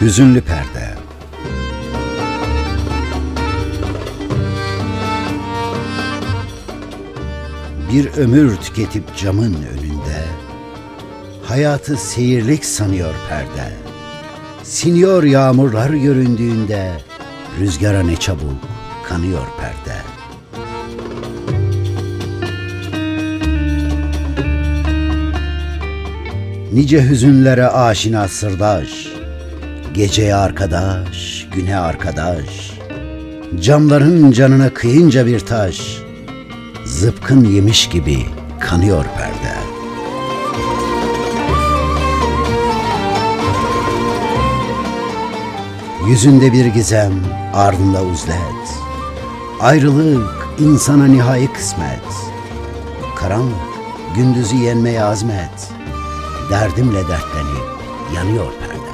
Hüzünlü perde. Bir ömür tüketip camın önünde hayatı seyirlik sanıyor perde. Siniyor yağmurlar göründüğünde rüzgara ne çabuk kanıyor perde. Nice hüzünlere aşina sırdaş, Geceye arkadaş, güne arkadaş, Camların canına kıyınca bir taş, Zıpkın yemiş gibi kanıyor perde. Yüzünde bir gizem, ardında uzlet. Ayrılık insana nihai kısmet. Karanlık, gündüzü yenmeye azmet. Derdimle dertlenip yanıyor perde.